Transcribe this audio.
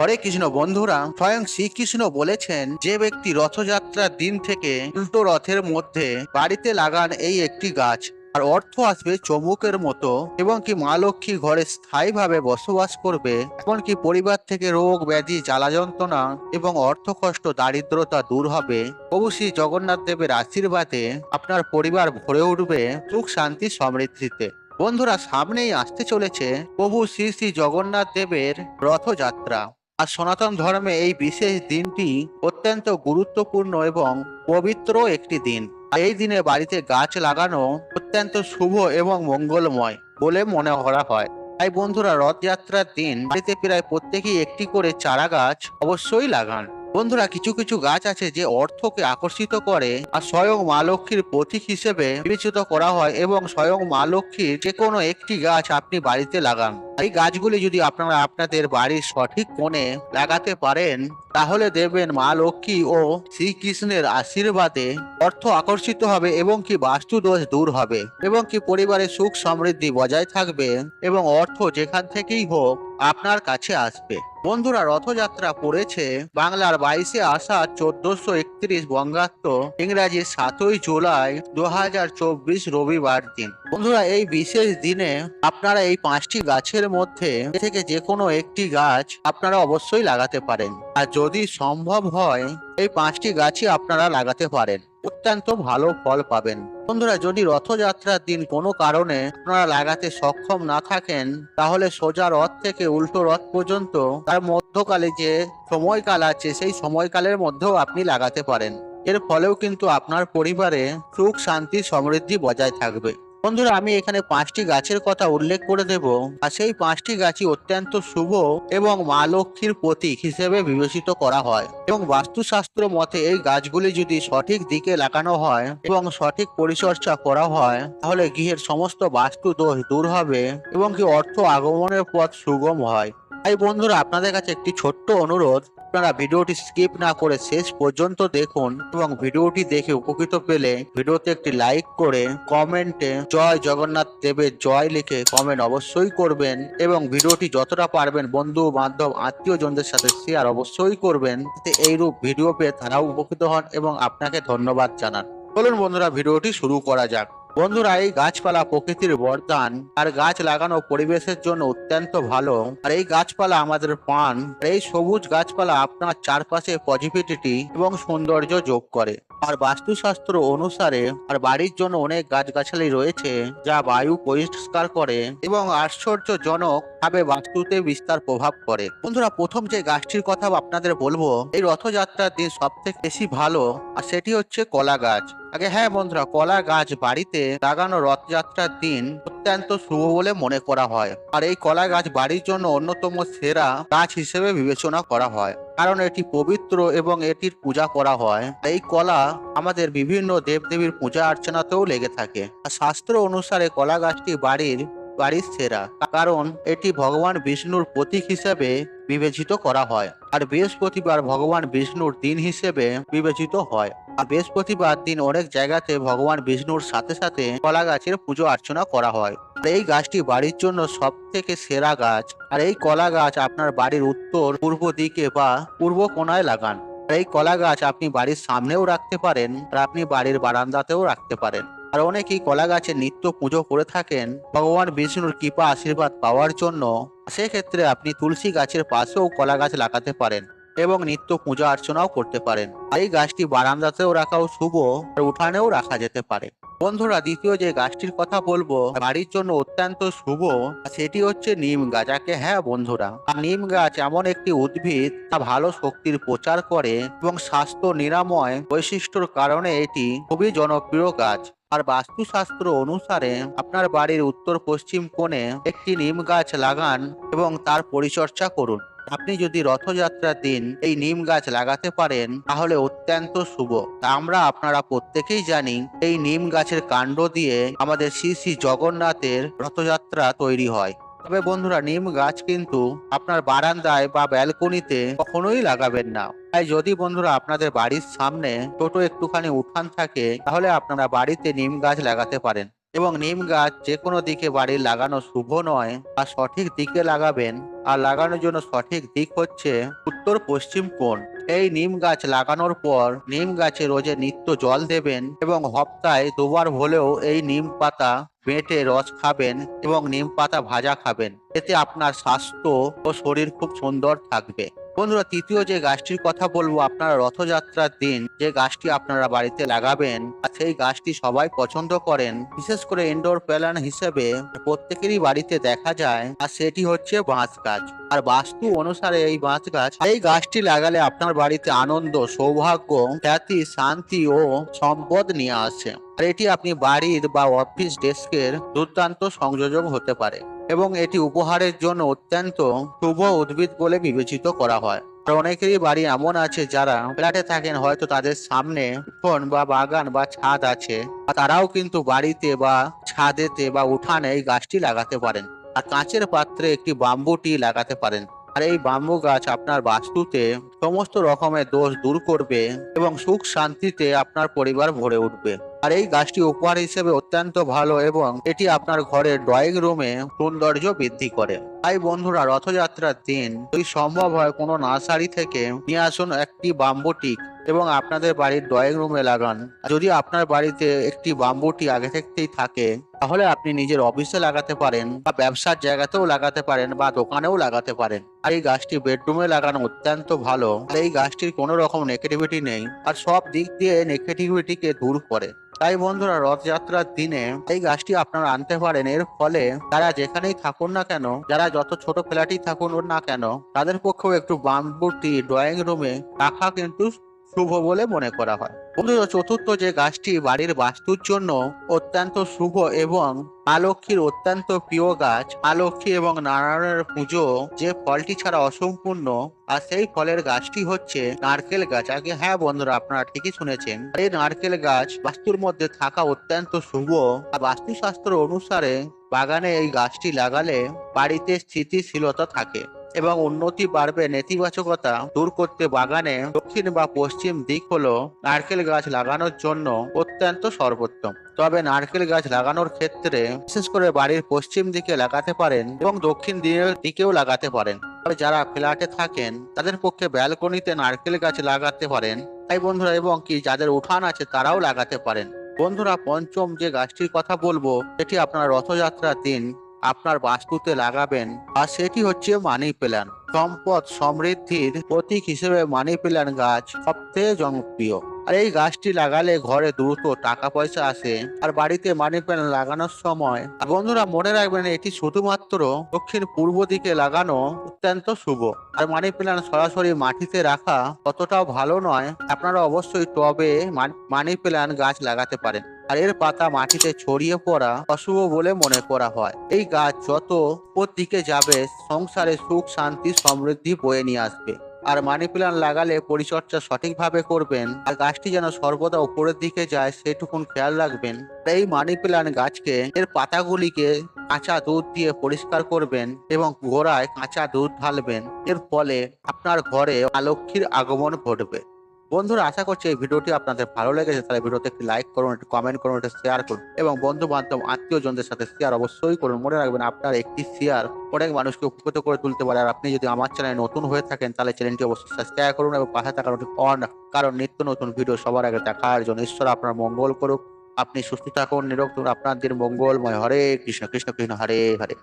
হরে কৃষ্ণ বন্ধুরা, স্বয়ং শ্রীকৃষ্ণ বলেছেন, যে ব্যক্তি রথযাত্রার দিন থেকে উল্টো রথের মধ্যে বাড়িতে লাগান এই একটি গাছ। আর অর্থ আসবে চমুকের মতো, এবং কি মা লক্ষ্মী ঘরে স্থায়ীভাবে বসবাস করবে, এমনকি পরিবার থেকে রোগ, ব্যাধি জ্বালা যন্ত্রণা এবং অর্থ কষ্ট দারিদ্রতা দূর হবে। প্রভু শ্রী জগন্নাথ দেবের আশীর্বাদে আপনার পরিবার ভরে উঠবে সুখ, শান্তি, সমৃদ্ধিতে। বন্ধুরা, সামনেই আসতে চলেছে প্রভু শ্রী শ্রী জগন্নাথ দেবের রথযাত্রা। আর সনাতন ধর্মে এই বিশেষ দিনটি অত্যন্ত গুরুত্বপূর্ণ এবং পবিত্র একটি দিন। এই দিনে বাড়িতে গাছ লাগানো অত্যন্ত শুভ এবং মঙ্গলময় বলে মনে করা হয়। তাই বন্ধুরা, রথযাত্রার দিন বাড়িতে প্রায় প্রত্যেকেই একটি করে চারা গাছ অবশ্যই লাগান। বন্ধুরা, কিছু কিছু গাছ আছে যে অর্থকে আকর্ষিত করে আর স্বয়ং মা লক্ষ্মীর প্রতীক হিসেবে বিবেচিত করা হয় এবং স্বয়ং মা লক্ষ্মীর যে কোনো একটি গাছ আপনি বাড়িতে লাগান। এই গাছগুলি যদি আপনারা আপনাদের বাড়ির সঠিক কোণে লাগাতে পারেন, তাহলে দেখবেন মা লক্ষ্মী ও শ্রীকৃষ্ণের আশীর্বাদে অর্থ আকর্ষিত হবে এবং কি বাস্তু দোষ দূর হবে এবং কি পরিবারে সুখ সমৃদ্ধি বজায় থাকবে এবং অর্থ যেখান থেকেই হোক আপনার কাছে আসবে। বন্ধুরা, রথযাত্রা পড়েছে বাংলার বাইশে আষাঢ় চোদ্দশো একত্রিশ বঙ্গাব্দ ইংরাজি সাতই জুলাই দু হাজার চব্বিশ রবিবার দিন। বন্ধুরা, এই বিশেষ দিনে আপনারা এই পাঁচটি গাছের মধ্যে থেকে যে কোনো একটি গাছ আপনারা অবশ্যই লাগাতে পারেন। আর যদি সম্ভব হয়, এই পাঁচটি গাছই আপনারা লাগাতে পারেন। অত্যন্ত ভালো ফল পাবেন। বন্ধুরা, যদি রথযাত্রার দিন কোনো কারণে আপনারা লাগাতে সক্ষম না থাকেন, তাহলে সোজা রথ থেকে উল্টো রথ পর্যন্ত তার মধ্যকালে যে সময়কাল আছে, সেই সময়কালের মধ্যেও আপনি লাগাতে পারেন। এর ফলেও কিন্তু আপনার পরিবারে সুখ, শান্তি, সমৃদ্ধি বজায় থাকবে। বন্ধুরা, আমি এখানে পাঁচটি গাছের কথা উল্লেখ করে দেব। আর সেই পাঁচটি গাছই অত্যন্ত শুভ এবং মা লক্ষ্মীর প্রতীক হিসেবে বিবেচিত করা হয়। এবং বাস্তুশাস্ত্র মতে, এই গাছগুলি যদি সঠিক দিকে লাগানো হয় এবং সঠিক পরিচর্যা করা হয়, তাহলে গৃহের সমস্ত বাস্তু দোষ দূর হবে এবং কি অর্থ আগমনের পথ সুগম হয়। তাই বন্ধুরা, আপনাদের কাছে একটি ছোট্ট অনুরোধ আপনারা ভিডিওটি স্কিপ না করে শেষ পর্যন্ত দেখুন এবং ভিডিওটি দেখে উপকৃত পেলে ভিডিওতে একটি লাইক করে, কমেন্টে জয় জগন্নাথ দেবের জয় লিখে কমেন্ট অবশ্যই করবেন এবং ভিডিওটি যতটা পারবেন বন্ধু, বান্ধব আত্মীয় জনদের সাথে শেয়ার অবশ্যই করবেন। যাতে এইরূপ ভিডিও পেয়ে তারাও উপকৃত হন এবং আপনাকে ধন্যবাদ জানান। চলুন বন্ধুরা, ভিডিওটি শুরু করা যাক। বন্ধুরা, এই গাছপালা প্রকৃতির বরদান, আর গাছ লাগানো পরিবেশের জন্য অত্যন্ত ভালো। আর এই গাছপালা আমাদের পান এই সবুজ গাছপালা আপনার চারপাশে পজিটিভিটি এবং সৌন্দর্য যোগ করে। আর বাস্তুশাস্ত্র অনুসারে, আর বাড়ির জন্য অনেক গাছগাছালি রয়েছে, যা বায়ু পরিষ্কার করে এবং আশ্চর্যজনক ভাবে বাস্তুতে বিস্তার প্রভাব করে। বন্ধুরা, প্রথম যে গাছটির কথা আপনাদের বলব, এই রথযাত্রার দিন সব থেকে বেশি ভালো, আর সেটি হচ্ছে কলা গাছ। আগে হ্যাঁ বন্ধুরা, কলা গাছ বাড়িতে লাগানো রথযাত্রার দিন অত্যন্ত শুভ বলে মনে করা হয়। আর এই কলা গাছ বাড়ির জন্য অন্যতম সেরা গাছ হিসেবে বিবেচনা করা হয়। কারণ এটি পবিত্র এবং এটির পূজা করা হয়। এই কলা আমাদের বিভিন্ন দেবদেবীর পূজা অর্চনাতেও লেগে থাকে। আর শাস্ত্র অনুসারে কলা গাছটি বাড়ির বাড়ির সেরা। কারণ এটি ভগবান বিষ্ণুর প্রতীক হিসেবে বিবেচিত করা হয়। আর বৃহস্পতিবার ভগবান বিষ্ণুর দিন হিসেবে বিবেচিত হয়। আর বৃহস্পতিবার দিন অনেক জায়গাতে ভগবান বিষ্ণুর সাথে সাথে কলা গাছের পুজো অর্চনা করা হয়। আর এই গাছটি বাড়ির জন্য সব থেকে সেরা গাছ। আর এই কলা গাছ আপনার বাড়ির উত্তর, পূর্ব দিকে বা পূর্ব কোণায় লাগান। আর এই কলা গাছ আপনি বাড়ির সামনেও রাখতে পারেন আর আপনি বাড়ির বারান্দাতেও রাখতে পারেন। আর অনেকেই কলা গাছের নিত্য পুজো করে থাকেন ভগবান বিষ্ণুর কৃপা আশীর্বাদ পাওয়ার জন্য। সেক্ষেত্রে আপনি তুলসী গাছের পাশেও কলা গাছ লাগাতে পারেন। এবং নিত্য পূজা অর্চনাও করতে পারেন। এই গাছটি বারান্দাতেও রাখাও শুভ, আর উঠানেও রাখা যেতে পারে। বন্ধুরা, দ্বিতীয় যে গাছটির কথা বলব, বাড়ির জন্য অত্যন্ত শুভ সেটি হচ্ছে নিম গাছ। যাকে হ্যাঁ বন্ধুরা নিম গাছ এমন একটি উদ্ভিদ, যা ভালো শক্তির প্রচার করে এবং স্বাস্থ্য নিরাময় বৈশিষ্ট্যর কারণে এটি খুবই জনপ্রিয় গাছ। আর বাস্তুশাস্ত্র অনুসারে, আপনার বাড়ির উত্তর পশ্চিম কোণে একটি নিম গাছ লাগান এবং তার পরিচর্যা করুন। আপনি যদি রথযাত্রার দিন এই নিম গাছ লাগাতে পারেন, তাহলে অত্যন্ত শুভ। আমরা আপনারা প্রত্যেকেই জানি, এই নিম গাছের কাণ্ড দিয়ে আমাদের শ্রী শ্রী জগন্নাথের রথযাত্রা তৈরি হয়। তবে বন্ধুরা, নিম গাছ কিন্তু আপনার বারান্দায় বা ব্যালকনিতে কখনোই লাগাবেন না। তাই যদি বন্ধুরা আপনাদের বাড়ির সামনে ছোট একটুখানি উঠান থাকে, তাহলে আপনারা বাড়িতে নিম গাছ লাগাতে পারেন। এবং নিম গাছ যে কোনো দিকে বাড়ির লাগানো শুভ নয় আর সঠিক দিকে লাগাবেন। আর লাগানোর জন্য সঠিক দিক হচ্ছে উত্তর পশ্চিম কোণ। এই নিম গাছ লাগানোর পর নিম গাছে রোজে নিত্য জল দেবেন এবং হপ্তায় দুবার হলেও এই নিম পাতা বেটে রস খাবেন এবং নিম পাতা ভাজা খাবেন। এতে আপনার স্বাস্থ্য ও শরীর খুব সুন্দর থাকবে। বন্ধুরা, তৃতীয় যে গাছটির কথা বলব, আপনারা রথযাত্রার দিন যে গাছটি আপনারা বাড়িতে লাগাবেন সেই গাছটি সবাই পছন্দ করেন, বিশেষ করে ইনডোর প্ল্যান হিসেবে প্রত্যেকেরই বাড়িতে দেখা যায়, আর সেটি হচ্ছে বাঁশ গাছ। আর বাস্তু অনুসারে এই বাঁশ গাছ এই গাছটি লাগালে আপনার বাড়িতে আনন্দ, সৌভাগ্য, খ্যাতি, শান্তি ও সম্পদ নিয়ে আসে। আর এটি আপনি বাড়ির বা অফিস ডেস্কের দুর্দান্ত সংযোজন হতে পারে। এবং এটি উপহারের জন্য অত্যন্ত শুভ উদ্ভিদ বলে বিবেচিত করা হয়। অনেকেরই বাড়ি এমন আছে যারা ফ্ল্যাটে থাকেন, হয়তো তাদের সামনে ফোন বা বাগান বা ছাদ আছে। তারাও কিন্তু বাড়িতে বা ছাদেতে বা উঠানে এই গাছটি লাগাতে পারেন। আর কাঁচের পাত্রে একটি বাম্বুটি লাগাতে পারেন। আর এই বাম্বু গাছ আপনার বাস্তুতে সমস্ত রকমের দোষ দূর করবে এবং সুখ শান্তিতে আপনার পরিবার ভরে উঠবে। আর এই গাছটি উপহার হিসেবে অত্যন্ত ভালো এবং এটি আপনার ঘরের ড্রয়িং রুমে সৌন্দর্য বৃদ্ধি করে। তাই বন্ধুরা, রথযাত্রার দিন যদি সম্ভব হয়, কোনো নার্সারি থেকে নিয়ে আসুন একটি বাম্বুটিক এবং আপনাদের বাড়ির ড্রয়িং রুমে লাগান। যদি আপনার বাড়িতে একটি বাম্বুটি আগে থেকেই থাকে, তাহলে আপনি নিজের অফিসে লাগাতে পারেন বা ব্যবসার জায়গাতেও লাগাতে পারেন বা দোকানেও লাগাতে পারেন। আর এই গাছটি বেডরুমে লাগানো অত্যন্ত ভালো। আর এই গাছটির কোনো রকম নেগেটিভিটি নেই, আর সব দিক দিয়ে নেগেটিভিটিকে দূর করে। তাই বন্ধুরা, রথযাত্রার দিনে এই গাছটি আপনারা আনতে পারেন। এর ফলে তারা যেখানেই থাকুন না কেন, যারা যত ছোট ফ্ল্যাটই থাকুন না কেন, তাদের পক্ষেও একটু বাম্বুটি ড্রয়িং রুমে রাখা কিন্তু শুভ বলে মনে করা হয়। বন্ধুরা চতুর্থ যে গাছটি বাড়ির বাস্তুর জন্য অত্যন্ত শুভ এবং মা লক্ষ্মীর অত্যন্ত প্রিয় গাছ মা লক্ষ্মী এবং নারায়ণের পুজো যে ফলটি ছাড়া অসম্পূর্ণ, আর সেই ফলের গাছটি হচ্ছে নারকেল গাছ। আগে হ্যাঁ বন্ধুরা, আপনারা ঠিকই শুনেছেন। এই নারকেল গাছ বাস্তুর মধ্যে থাকা অত্যন্ত শুভ। আর বাস্তুশাস্ত্র অনুসারে বাগানে এই গাছটি লাগালে বাড়িতে স্থিতিশীলতা থাকে। এবং উন্নতি বাড়বে নেতিবাচকতা দূর করতে বাগানে দক্ষিণ বা পশ্চিম দিক হলো নারকেল গাছ লাগানোর জন্য অত্যন্ত সর্বোত্তম। তবে নারকেল গাছ লাগানোর ক্ষেত্রে বিশেষ করে বাড়ির পশ্চিম দিকে লাগাতে পারেন এবং দক্ষিণ দিকেও লাগাতে পারেন। তবে যারা ফ্ল্যাটে থাকেন, তাদের পক্ষে ব্যালকনিতে নারকেল গাছ লাগাতে পারেন। তাই বন্ধুরা, এবং কি যাদের উঠান আছে, তারাও লাগাতে পারেন। বন্ধুরা, পঞ্চম যে গাছটির কথা বলব, সেটি আপনার রথযাত্রার দিন আপনার বাস্তুতে লাগাবেন, আর সেটি হচ্ছে মানি প্ল্যান সম্পদ সমৃদ্ধির প্রতীক হিসেবে মানি প্ল্যান গাছ সবথেকে জনপ্রিয়। আর এই গাছটি লাগালে ঘরে দ্রুত টাকা পয়সা আসে, আর বাড়িতে মানি প্ল্যান লাগানোর সময়, আর বন্ধুরা মনে রাখবেন এটি শুধুমাত্র দক্ষিণ পূর্ব দিকে লাগানো অত্যন্ত শুভ। আর মানি প্ল্যান সরাসরি মাটিতে রাখা ততটাও ভালো নয়। আপনারা অবশ্যই টবে মানি প্ল্যান গাছ লাগাতে পারেন। আর এর পাতা মাটিতে ছড়িয়ে পড়া অশুভ বলে মনে করা হয়। এই গাছ যত দিকে যাবে, সংসারে সুখ, শান্তি, সমৃদ্ধি বয়ে নিয়ে আসবে। আর মানি প্ল্যান্ট লাগালে পরিচর্যা সঠিকভাবে করবেন আর গাছটি যেন সর্বদা উপরের দিকে যায়, সেটুকুন খেয়াল রাখবেন। এই মানি প্ল্যান্ট গাছকে এর পাতাগুলিকে কাঁচা দুধ দিয়ে পরিষ্কার করবেন এবং গোড়ায় কাঁচা দুধ ঢালবেন। এর ফলে আপনার ঘরে আলক্ষীর আগমন ঘটবে। বন্ধুরা, আশা করছি এই ভিডিওটি আপনাদের ভালো লেগেছে। তাহলে ভিডিওতে একটি লাইক করুন, একটি কমেন্ট করুন, একটি শেয়ার করুন। এবং বন্ধু বান্ধব আত্মীয় জনদের সাথে শেয়ার অবশ্যই করুন। মনে রাখবেন, আপনার একটি শেয়ার অনেক মানুষকে উপকৃত করে তুলতে পারে। আর আপনি যদি আমার চ্যানেলে নতুন হয়ে থাকেন, তাহলে চ্যানেলটি অবশ্যই সাবস্ক্রাইব করুন এবং পাশে থাকা অন। কারণ নিত্য নতুন ভিডিও সবার আগে দেখার জন্য ঈশ্বর আপনার মঙ্গল করুক। আপনি সুস্থ থাকুন, নিরোগ আপনার দিন মঙ্গলময় হরে কৃষ্ণ কৃষ্ণ কৃষ্ণ, হরে হরে।